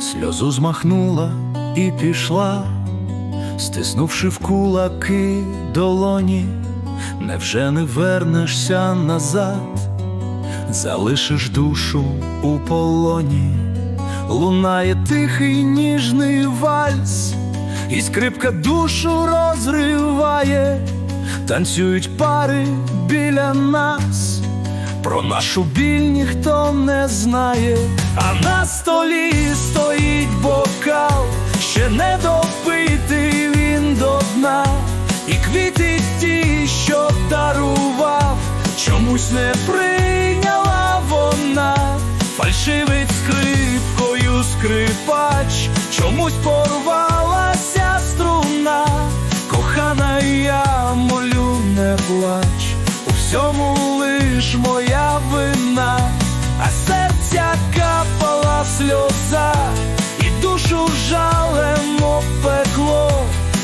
сльозу змахнула і пішла, стиснувши в кулаки долоні, невже не вернешся назад, залишиш душу у полоні, лунає тихий ніжний вальс, і скрипка душу розриває, танцюють пари біля нас. Про нашу біль ніхто не знає, а на столі стоїть бокал, ще не допитий він до дна, і квіти ті, що дарував, чомусь не прийняла вона, фальшивить скрипкою скрипач, чомусь порвалася струна, кохана, я молю, не плач, у всьому лиш моя вина, а серця капала сльоза, і душу жалем опекло,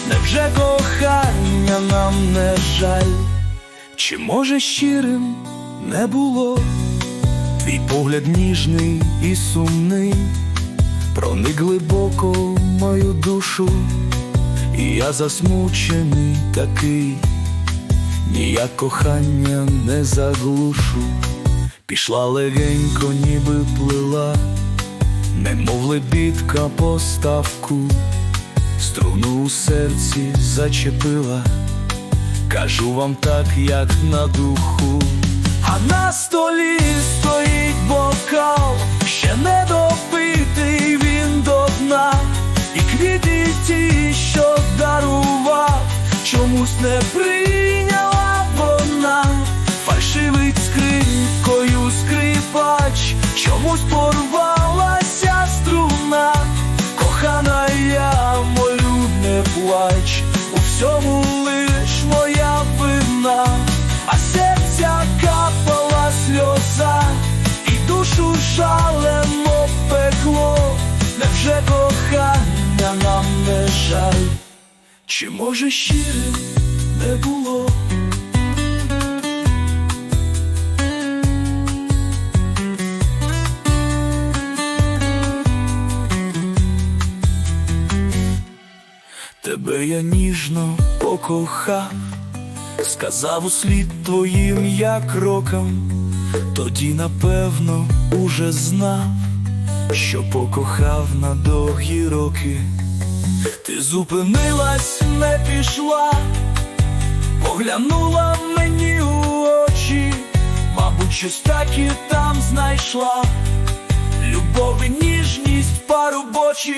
невже кохання нам не жаль, чи може щирим не було? Твій погляд ніжний і сумний, проник глибоко мою душу, і я засмучений такий, ніяк кохання не заглушу, пішла легенько, ніби плила, немов лебідка по ставку, струну у серці зачепила, кажу вам так, як на духу. А на столі стоїть бокал, ще не допитий він до дна, і квіти ті, що дарував, чомусь не прийняла вона, фальшивить скрипкою скрипач, чомусь порвалася струна, кохана, я молю, не плач, у всьому лиш моя вина, а серця капала сльоза, і душу жалем опекло, невже кохання нам не жаль, чи може щирим не було? Тебе я ніжно покохав, сказав у слід твоїм як рокам, тоді напевно уже знав, що покохав на довгі роки. Ти зупинилась, не пішла, поглянула мені у очі, мабуть, щось так і там знайшла. Любов і ніжність пару бочі,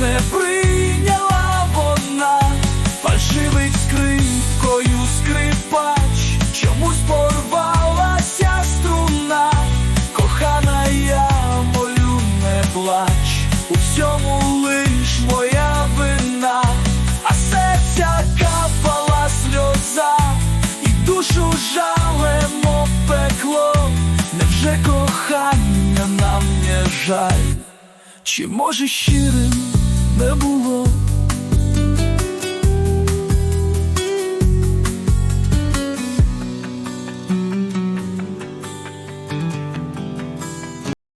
не прийняла вона, фальшивить скрипкою скрипач, чомусь порвалася струна, кохана, я молю, не плач, у всьому лиш моя вина, а серця капала сльоза, і душу жалем опекло, невже кохання нам не жаль, чи може щирим не було?